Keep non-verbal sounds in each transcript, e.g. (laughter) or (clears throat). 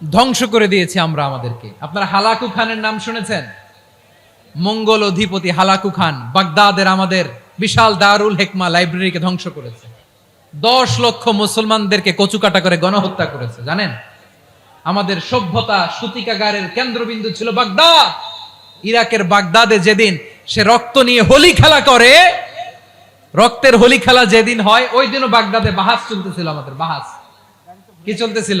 ধ্বংস করে দিয়েছি আমরা আমাদেরকে। আপনারা হালাকু খানের নাম শুনেছেন? মঙ্গল অধিপতি হালাকু খান বাগদাদের আমাদের বিশাল দারুল হেকমা লাইব্রেরিকে ধ্বংস করেছে। দশ লক্ষ মুসলমানদেরকে কচুকাটা করে গণহত্যা করেছে, জানেন? আমাদের সভ্যতা সূতিকাগারের কেন্দ্রবিন্দু ছিল বাগদাদ। ইরাকের বাগদাদে যেদিন সে রক্ত নিয়ে হোলি খেলা করে, রক্তের হোলি খেলা যেদিন হয়, ওই দিনও বাগদাদে বাহাস চলতেছিল আমাদের, বাহাস। কি চলতেছিল?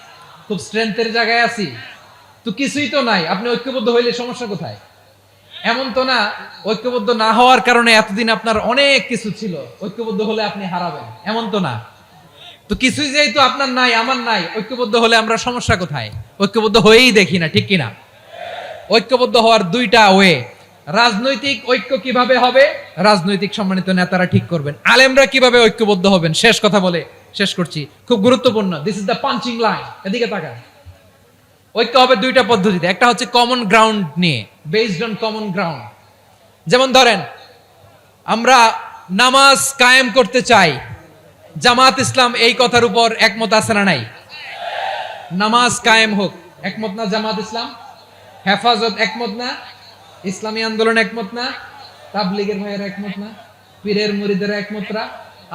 খুব স্ট্রেংথের জায়গায় আছি। তো কিছুই তো নাই। আপনি ঐক্যবদ্ধ হইলে সমস্যা কোথায়? এমন তো না, ঐক্যবদ্ধ না হওয়ার কারণে এতদিন আপনার অনেক কিছু ছিল। ঐক্যবদ্ধ হলে আপনি হারাবেন। এমন তো না। তো কিছুই যেহেতু আপনার নাই, আমার নাই, ঐক্যবদ্ধ হলে আমরা সমস্যা কোথায়? ঐক্যবদ্ধ হয়েই দেখি না, ঠিক কিনা? ঐক্যবদ্ধ হওয়ার দুইটা ওয়ে। রাজনৈতিক ঐক্য কীভাবে হবে? রাজনৈতিক সম্মানিত নেতারা ঠিক করবেন। আলেমরা কীভাবে ঐক্যবদ্ধ হবেন? শেষ কথা বলে। শেষ করছি। খুব গুরুত্বপূর্ণ। This is the punching line এদিকে তাকান। ঐক্য হবে দুইটা পদ্ধতিতে। একটা হচ্ছে কমন গ্রাউন্ড নিয়ে বেসড অন কমন গ্রাউন্ড যেমন ধরেন, আমরা নামাজ কায়েম করতে চাই। জামাত ইসলাম এই কথার উপর একমত আছে না নাই? নামাজ কায়েম হোক। একমত না জামাত ইসলাম? হেফাজত একমত না? ইসলামী আন্দোলন একমত না? তাবলিগের ভাইয়ের একমত না? পীরের মুরিদের একমত না?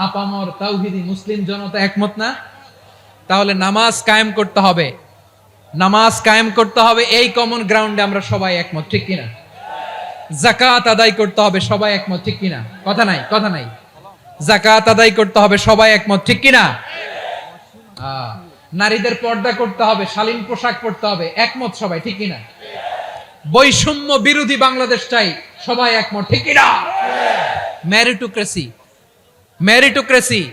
আপামর তাওহিদি মুসলিম জনতা একমত না? তাহলে নামাজ কায়েম করতে হবে। নামাজ কায়েম করতে হবে, এই কমন গ্রাউন্ডে আমরা সবাই একমত, ঠিক কিনা? জাকাত আদায় করতে হবে, সবাই একমত, ঠিক কিনা? কথা নাই কথা নাই। জাকাত আদায় করতে হবে, সবাই একমত, ঠিক কিনা? নারীদের পর্দা করতে হবে, শালীন পোশাক পরতে হবে, একমত সবাই, ঠিক কিনা? বৈষম্য বিরোধী বাংলাদেশ চাই সবাই একমত, ঠিক কিনা? ম্যারিটোক্রেসি ম্যারিটোক্রেসি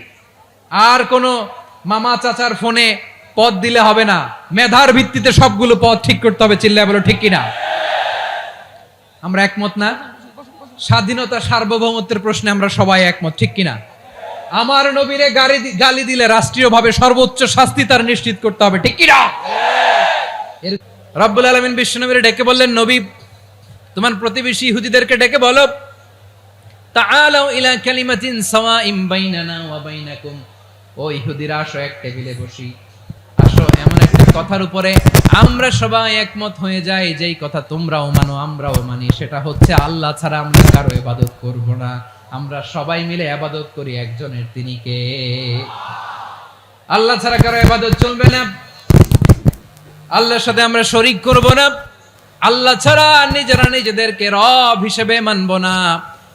আর কোনো মামা চাচার ফোনে পদ দিলে হবে না। মেধার ভিত্তিতে সবগুলো পদ ঠিক করতে হবে, চিল্লায় বলো, ঠিক কিনা? আমরা একমত না? স্বাধীনতা সার্বভৌমত্বের প্রশ্নে আমরা সবাই একমত, ঠিক কিনা? আমার নবীরে দি- গালি দিলে রাষ্ট্রীয়ভাবে সর্বোচ্চ শাস্তি তার নিশ্চিত করতে হবে, ঠিক কিনা? রব্বুল আলমিন বিশ্বনবীরে ডেকে বললেন, নবী, তোমার প্রতিবেশী ইহুদিদেরকে ডেকে বলো তাআলাউ ইলা কালিমাতিন সাওয়াইম বাইনানা ওয়া বাইনাকুম। ও ইহুদিরা, আসো এক টেবিলে বসি। আসো, এমন একটা কথার উপরে আমরা সবাই একমত হয়ে যাই, যেই কথা তোমরাও মানো, আমরাও মানি। সেটা হচ্ছে আল্লাহ ছাড়া আমরা কারও ইবাদত করব না। আমরা সবাই মিলে আবাদত করি, একজনের তিনি কে? আল্লাহ ছাড়া কারও ইবাদত চলবে না। আল্লাহর সাথে আমরা শরিক করব না। আল্লাহ ছাড়া নিজেরা নিজেদেরকে রব হিসেবে মানব না।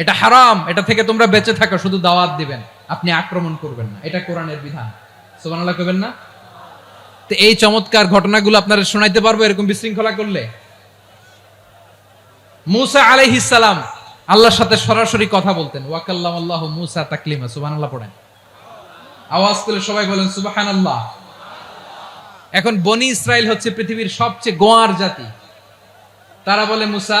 এটা হারাম, এটা থেকে তোমরা বেঁচে থাকো, শুধু দাওয়াত দিবেন। আপনি আক্রমণ করবেন না। এটা কোরআনের বিধান। সুবহানাল্লাহ কবেন না? তো এই চমৎকার ঘটনাগুলো আপনারা শোনাইতে পারব, এরকম বিশৃঙ্খলা করলে? মুসা আলাইহিস সালাম আল্লাহর সাথে সরাসরি কথা বলতেন। ওয়াকাল্লাম আল্লাহ মুসা তাকলিমা, সুবহানাল্লাহ পড়েন। আওয়াজ সবাই বলেন, সুবহানাল্লাহ। এখন বনি ইসরায়েল হচ্ছে পৃথিবীর সবচেয়ে গোয়ার জাতি। তারা বলে, মুসা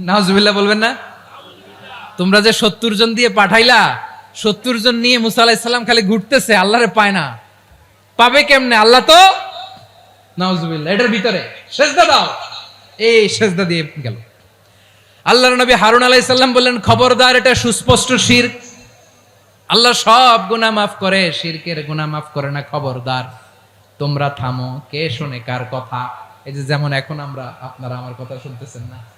নাহজুবিল্লাহ বলবেন না? তোমরা যে সত্তর জন দিয়ে পাঠাইলা, সত্তর জন নিয়ে মুসা আলাহিসাল্লাম খালি ঘুরতেছে, আল্লাহরে পায় না। পাবে কেমনে? আল্লাহ তো? এটার ভিতরে। দাও। এই দিয়ে গেল। আল্লাহর নবী হারুন বললেন, খবরদার, এটা সুস্পষ্ট শির। আল্লাহ সব গুনাহ মাফ করে, শিরকের গুনাহ মাফ করে না, খবরদার। তোমরা থামো, কে শোনে কার কথা? এই যে যেমন এখন আমরা, আপনারা আমার কথা শুনতেছেন না।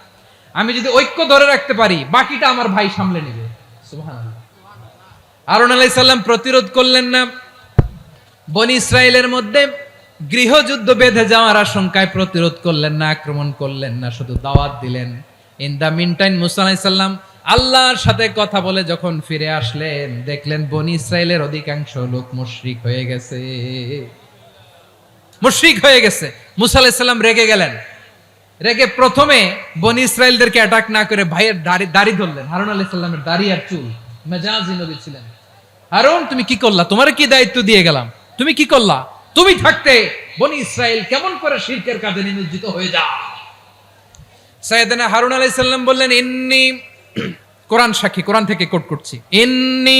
আমি যদি ঐক্য ধরে রাখতে পারি, বাকিটা আমার ভাই সামলে নেবে। আরন আলাইসাল্লাম প্রতিরোধ করলেন না। বনি ইসরায়েলের মধ্যে গৃহযুদ্ধ বেঁধে যাওয়ার আশঙ্কায় প্রতিরোধ করলেন না, আক্রমণ করলেন না, শুধু দাওয়াত দিলেন। ইন দা মিন টাইম মুসা আলাইসাল্লাম আল্লাহর সাথে কথা বলে যখন ফিরে আসলেন, দেখলেন বনি ইসরায়েলের অধিকাংশ লোক মুশরিক হয়ে গেছে। মুশরিক হয়ে গেছে। মুসা আলাইসাল্লাম রেগে গেলেন। রেগে প্রথমে বনি ইসরায়েলদেরকে অ্যাটাক না করে ভাইয়ের দাড়ি দাড়ি ধরলেন। হারুন আলাইসাল্লামের দাড়ি আর চুল। মেজাজি নবী ছিলেন। হারুন, তুমি কি করলা? তোমার কি দায়িত্ব দিয়ে গেলাম? তুমি কি করলা? তুমি থাকতে বনি ইসরায়েল কেমন করে শিরকের কাজে নিমজ্জিত হয়ে যা সাইয়েদনা হারুন আলাইহিস সালাম বললেন, ইন্নি (clears throat) কোরআন সাক্ষী, কোরআন থেকে কোট করছি। ইন্নি